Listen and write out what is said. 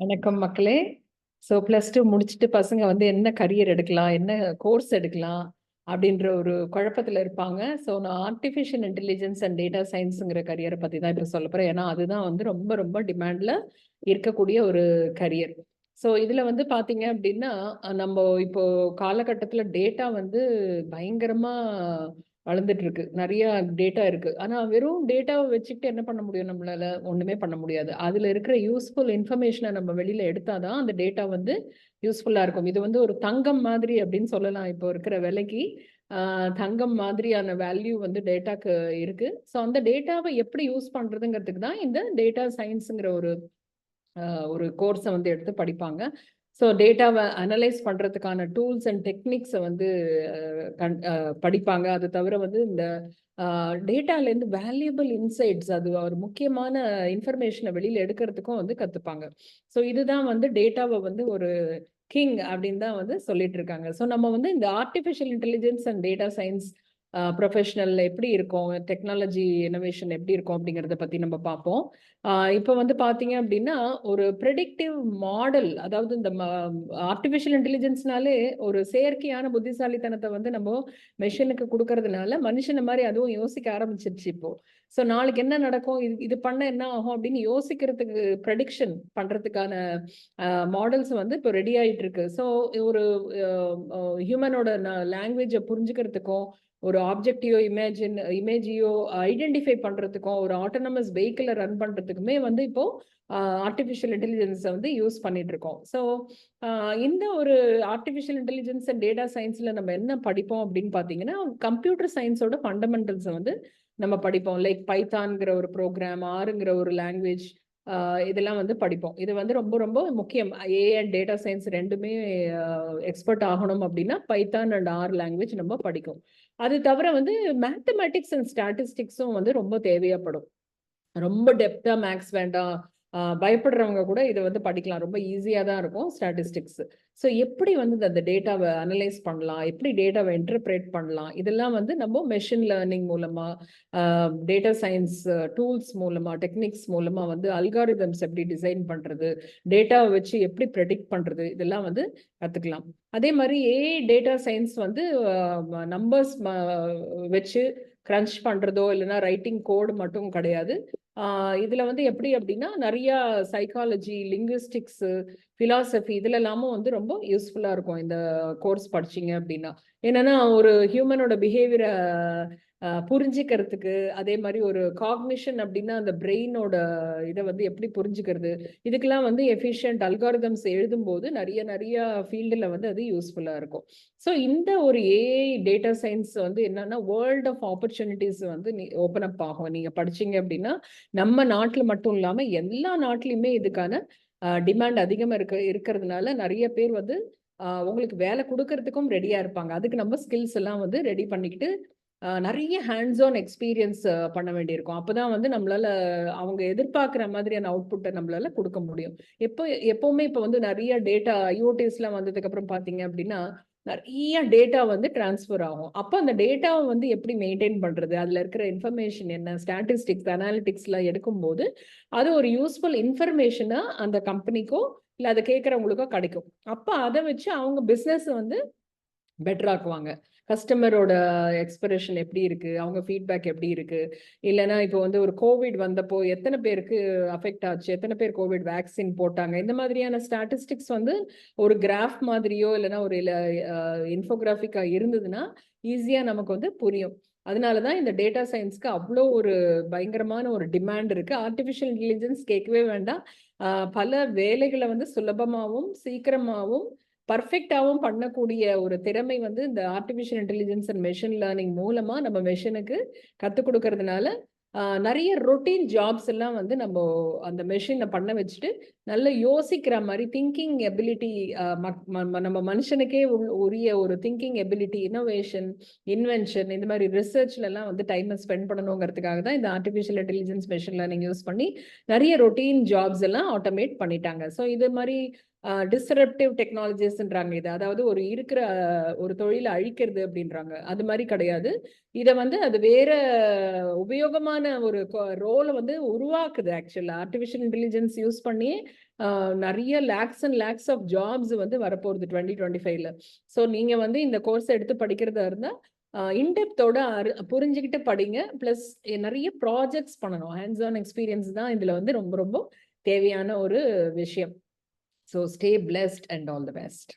வணக்கம் மக்களே. So plus two முடிச்சுட்டு பசங்க வந்து என்ன கரியர் எடுக்கலாம் என்ன கோர்ஸ் எடுக்கலாம் அப்படின்ற ஒரு குழப்பத்தில் இருப்பாங்க. ஸோ நான் ஆர்டிஃபிஷியல் இன்டெலிஜென்ஸ் அண்ட் டேட்டா சயின்ஸுங்கிற கரியரை பற்றி தான் இப்போ சொல்ல போகிறேன் ஏன்னா அதுதான் வந்து ரொம்ப ரொம்ப டிமாண்டில் இருக்கக்கூடிய ஒரு கரியர் ஸோ இதில் வந்து பார்த்தீங்க அப்படின்னா நம்ம இப்போ காலகட்டத்தில் டேட்டா வந்து பயங்கரமாக வளர்ந்துட்டு இருக்கு நிறைய டேட்டா இருக்கு. ஆனா வெறும் டேட்டாவை வச்சுக்கிட்டு என்ன பண்ண முடியும்? நம்மளால ஒண்ணுமே பண்ண முடியாது. அதுல இருக்கிற யூஸ்ஃபுல் இன்ஃபர்மேஷனை நம்ம வெளியில எடுத்தாதான் அந்த டேட்டா வந்து யூஸ்ஃபுல்லா இருக்கும். இது வந்து ஒரு தங்கம் மாதிரி அப்படின்னு சொல்லலாம். இப்போ இருக்கிற விலைக்கு தங்கம் மாதிரியான வேல்யூ வந்து டேட்டாக்கு இருக்கு. ஸோ அந்த டேட்டாவை எப்படி யூஸ் பண்றதுங்கிறதுக்கு தான் இந்த டேட்டா சயின்ஸுங்கிற ஒரு ஒரு கோர்ஸை வந்து எடுத்து படிப்பாங்க. ஸோ டேட்டாவை அனலைஸ் பண்ணுறதுக்கான டூல்ஸ் அண்ட் டெக்னிக்ஸை வந்து கண் படிப்பாங்க. அது தவிர வந்து இந்த டேட்டாலேருந்து வேல்யூபிள் இன்சைட்ஸ் அது ஒரு முக்கியமான இன்ஃபர்மேஷனை வெளியில் எடுக்கிறதுக்கும் வந்து கற்றுப்பாங்க ஸோ இதுதான் வந்து டேட்டாவை வந்து ஒரு கிங் அப்படின்னு தான் வந்து சொல்லிட்டு இருக்காங்க. ஸோ நம்ம வந்து இந்த artificial intelligence and data science professional எப்படி இருக்கும்? டெக்னாலஜி இனோவேஷன் எப்படி இருக்கும் அப்படிங்கிறத பற்றி நம்ம பார்ப்போம். இப்போ வந்து பார்த்தீங்க அப்படின்னா ஒரு ப்ரெடிக்டிவ் மாடல் அதாவது இந்த ஆர்டிஃபிஷியல் இன்டெலிஜென்ஸ்னாலே ஒரு செயற்கையான புத்திசாலித்தனத்தை வந்து நம்ம மெஷினுக்கு கொடுக்கறதுனால மனுஷனை மாதிரி அதுவும் யோசிக்க ஆரம்பிச்சிருச்சு இப்போ. ஸோ நாளைக்கு என்ன நடக்கும்? இது இது பண்ண என்ன ஆகும் அப்படின்னு யோசிக்கிறதுக்கு ப்ரெடிக்ஷன் பண்ணுறதுக்கான மாடல்ஸ் வந்து இப்போ ரெடி ஆகிட்டு இருக்கு. ஸோ ஒரு ஹியூமனோட லாங்குவேஜை புரிஞ்சுக்கிறதுக்கும் ஒரு ஆப்ஜெக்டையோ இமேஜின் இமேஜையோ ஐடென்டிஃபை பண்ணுறதுக்கும் ஒரு ஆட்டோனமஸ் வெஹிக்கிளை ரன் பண்ணுறதுக்குமே வந்து இப்போ ஆர்டிஃபிஷியல் இன்டெலிஜென்ஸை வந்து யூஸ் பண்ணிட்டு இருக்கோம் ஸோ இந்த ஒரு ஆர்டிஃபிஷியல் இன்டெலிஜென்ஸ் அண்ட் டேட்டா சயின்ஸில் நம்ம என்ன படிப்போம் அப்படின்னு பார்த்தீங்கன்னா கம்ப்யூட்டர் சயின்ஸோட ஃபண்டமெண்டல்ஸை வந்து நம்ம படிப்போம். லைக் பைத்தான்கிற ஒரு ப்ரோக்ராம் ஆறுங்கிற ஒரு லாங்குவேஜ் இதெல்லாம் வந்து படிப்போம். இது வந்து ரொம்ப ரொம்ப முக்கியம். ஏ அண்ட் டேட்டா சயின்ஸ் ரெண்டுமே எக்ஸ்பர்ட் ஆகணும் அப்படின்னா பைத்தான் அண்ட் ஆர் லாங்குவேஜ் நம்ம படிக்கும். அது தவிர வந்து மேத்தமேட்டிக்ஸ் அண்ட் ஸ்டாட்டிஸ்டிக்ஸும் வந்து ரொம்ப தேவையாப்படும். ரொம்ப டெப்தா மேக்ஸ் வேண்டாம். பயப்படுறவங்க கூட இதை வந்து படிக்கலாம். ரொம்ப ஈஸியாக தான் இருக்கும் ஸ்டாட்டிஸ்டிக்ஸ் ஸோ எப்படி வந்து அந்த டேட்டாவை அனலைஸ் பண்ணலாம்? எப்படி டேட்டாவை இன்டர்பிரேட் பண்ணலாம்? இதெல்லாம் வந்து நம்ம மெஷின் லேர்னிங் மூலமாக டேட்டா சயின்ஸ் டூல்ஸ் மூலமாக டெக்னிக்ஸ் மூலமாக வந்து அல்காரிதம்ஸ் எப்படி டிசைன் பண்ணுறது டேட்டாவை வச்சு எப்படி ப்ரெடிக்ட் பண்ணுறது இதெல்லாம் வந்து கற்றுக்கலாம் அதே மாதிரி ஏ டேட்டா சயின்ஸ் வந்து நம்பர்ஸ் வச்சு க்ரன்ச் பண்ணுறதோ இல்லைன்னா ரைட்டிங் கோடு மட்டும் கிடையாது. இதுல வந்து எப்படி அப்படின்னா நிறைய சைக்காலஜி லிங்குவிஸ்டிக்ஸ் பிலாசபி இதுல எல்லாமும் வந்து ரொம்ப யூஸ்ஃபுல்லா இருக்கும் இந்த கோர்ஸ் படிச்சீங்க அப்படின்னா. என்னன்னா ஒரு ஹியூமனோட பிஹேவியரை புரிஞ்சுக்கிறதுக்கு அதே மாதிரி ஒரு காக்னிஷன் அப்படின்னா அந்த பிரெயினோட இதை வந்து எப்படி புரிஞ்சுக்கிறது? இதுக்கெல்லாம் வந்து எஃபிஷியன்ட் அல்காரிதம்ஸ் எழுதும்போது நிறைய நிறைய ஃபீல்டில் வந்து அது யூஸ்ஃபுல்லாக இருக்கும். ஸோ இந்த ஒரு ஏஐ டேட்டா சயின்ஸ் வந்து என்னன்னா வேர்ல்ட் ஆஃப் ஆப்பர்ச்சுனிட்டிஸ் வந்து ஓப்பன் அப் ஆகும். நீங்கள் படிச்சீங்க அப்படின்னா நம்ம நாட்டில் மட்டும் இல்லாமல் எல்லா நாட்டிலையுமே இதுக்கான டிமாண்ட் அதிகமாக இருக்க இருக்கிறதுனால நிறைய பேர் வந்து உங்களுக்கு வேலை கொடுக்கறதுக்கும் ரெடியாக இருப்பாங்க. அதுக்கு நம்ம ஸ்கில்ஸ் எல்லாம் வந்து ரெடி பண்ணிக்கிட்டு நிறைய ஹேண்ட்ஸ் ஆன் எக்ஸ்பீரியன்ஸ் பண்ண வேண்டியிருக்கும். அப்போதான் வந்து நம்மளால அவங்க எதிர்பார்க்குற மாதிரியான அவுட்புட்டை நம்மளால கொடுக்க முடியும். எப்போ எப்பவுமே இப்போ வந்து நிறைய டேட்டா ஐஓடிஸ்லாம் வந்ததுக்கு அப்புறம் பார்த்தீங்க அப்படின்னா நிறைய டேட்டா வந்து டிரான்ஸ்ஃபர் ஆகும். அப்போ அந்த டேட்டாவை வந்து எப்படி மெயின்டைன் பண்ணுறது அதில் இருக்கிற இன்ஃபர்மேஷன் என்ன? ஸ்டாட்டிஸ்டிக்ஸ் அனாலிட்டிக்ஸ்லாம் எடுக்கும்போது அது ஒரு யூஸ்ஃபுல் இன்ஃபர்மேஷனாக அந்த கம்பெனிக்கோ இல்லை அதை கேட்குறவங்களுக்கோ கிடைக்கும். அப்போ அதை வச்சு அவங்க பிஸ்னஸ் வந்து பெட்டராக்குவாங்க கஸ்டமரோட எக்ஸ்பிரஷன் எப்படி இருக்கு? அவங்க ஃபீட்பேக் எப்படி இருக்கு? இல்லைன்னா இப்போ வந்து ஒரு கோவிட் வந்தப்போ எத்தனை பேருக்கு அஃபெக்ட் ஆச்சு? எத்தனை பேர் கோவிட் வேக்சின் போட்டாங்க? இந்த மாதிரியான ஸ்டாட்டிஸ்டிக்ஸ் வந்து ஒரு கிராஃப் மாதிரியோ இல்லைன்னா ஒரு இன்ஃபோகிராஃபிக்கா இருந்ததுன்னா ஈஸியா நமக்கு வந்து புரியும். அதனால தான் இந்த டேட்டா சயின்ஸ்க்கு அவ்வளோ ஒரு பயங்கரமான ஒரு டிமாண்ட் இருக்கு. ஆர்டிஃபிஷியல் இன்டெலிஜென்ஸ் கேட்கவே வேண்டாம். பல வேலைகளை வந்து சுலபமாகவும் சீக்கிரமாகவும் பர்ஃபெக்டாகவும் பண்ணக்கூடிய ஒரு திறமை வந்து இந்த artificial intelligence and machine learning மூலமாக நம்ம மெஷினுக்கு கற்றுக் கொடுக்கறதுனால நிறைய ரொட்டீன் ஜாப்ஸ் எல்லாம் வந்து நம்ம அந்த மெஷினை பண்ண வச்சுட்டு நல்ல யோசிக்கிற மாதிரி திங்கிங் எபிலிட்டி நம்ம மனுஷனுக்கே உரிய ஒரு திங்கிங் எபிலிட்டி இனோவேஷன் இன்வென்ஷன் இந்த மாதிரி ரிசர்ச்லலாம் வந்து டைமை ஸ்பெண்ட் பண்ணணுங்கிறதுக்காக தான் இந்த artificial intelligence machine learning use பண்ணி நிறைய ரொட்டீன் ஜாப்ஸ் எல்லாம் ஆட்டோமேட் பண்ணிட்டாங்க. ஸோ இது மாதிரி டிஸ்ரப்டிவ் டெக்னாலஜிஸ்ன்றாங்க இது. அதாவது ஒரு இருக்கிற ஒரு தொழிலை அழிக்கிறது அப்படின்றாங்க. அது மாதிரி கிடையாது. இதை வந்து அது வேற உபயோகமான ஒரு ரோலை வந்து உருவாக்குது ஆக்சுவலாக ஆர்டிஃபிஷியல் இன்டெலிஜென்ஸ் யூஸ் பண்ணி நிறைய lakhs and lakhs of jobs வந்து வரப்போகுது டுவெண்ட்டி டுவெண்ட்டி ஃபைவ்ல ஸோ நீங்கள் வந்து இந்த கோர்ஸ் எடுத்து படிக்கிறதா இருந்தா இன்டெப்த்தோட புரிஞ்சுக்கிட்டு படிங்க. ப்ளஸ் நிறைய ப்ராஜெக்ட்ஸ் பண்ணணும். ஹேண்ட்ஸ் ஆன் எக்ஸ்பீரியன்ஸ் தான் இதில் வந்து ரொம்ப ரொம்ப தேவையான ஒரு விஷயம். So stay blessed and all the best.